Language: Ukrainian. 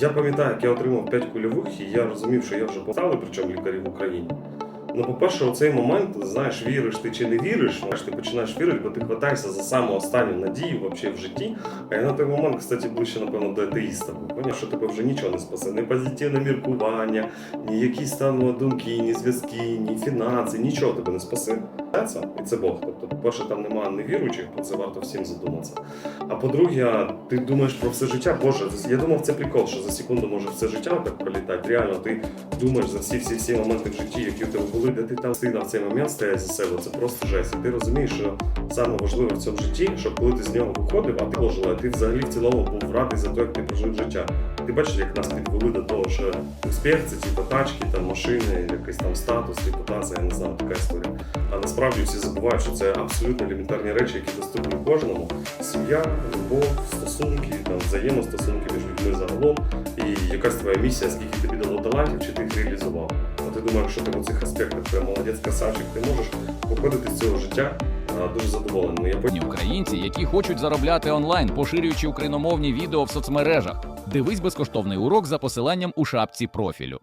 Я пам'ятаю, як я отримав 5 кульових, і я розумів, що я вже поставив, причому лікарі в Україні. Ну, по-перше, у цей момент, знаєш, віриш ти чи не віриш, ти починаєш вірити, бо ти хватаєшся за саму останню надію вообще в житті. А я на той момент, кстати, ближче, напевно, до атеїста. Поняв, що тебе вже нічого не спасе. Ні позитивне міркування, ні якісь там думки, ні зв'язки, ні фінанси, нічого тебе не спасе. І це Бог. Тобто, по-перше, там немає невіруючих, про це варто всім задуматися. А по-друге, ти думаєш про все життя. Боже, я думав, це прикол, що за секунду може все життя так пролітати. Реально, ти думаєш за всі всі всі моменти в житті, які у тебе були, де ти там стигнав в цей момент стоять за себе. Це просто жесть. І ти розумієш, що саме важливе в цьому житті, щоб коли ти з нього виходив, а ти вложила, ти взагалі в цілому був радий за те, як ти прожив життя. Ти бачиш, як нас підвели до того, що успіх це типу тачки, там машини, якийсь там статус, репутація, я не знаю, така історія. А насправді всі забувають, що це абсолютно елементарні речі, які доступні кожному. Сім'я, любов, стосунки, там взаємостосунки між людьми загалом, і якась твоя місія, скільки тобі дало талантів, чи ти їх реалізував. А ти думаєш, що ти в цих аспектах прям молодець, красавчик, ти можеш виходити з цього життя дуже задоволеним. Я українці, які хочуть заробляти онлайн, поширюючи україномовні відео в соцмережах. Дивись безкоштовний урок за посиланням у шапці профілю.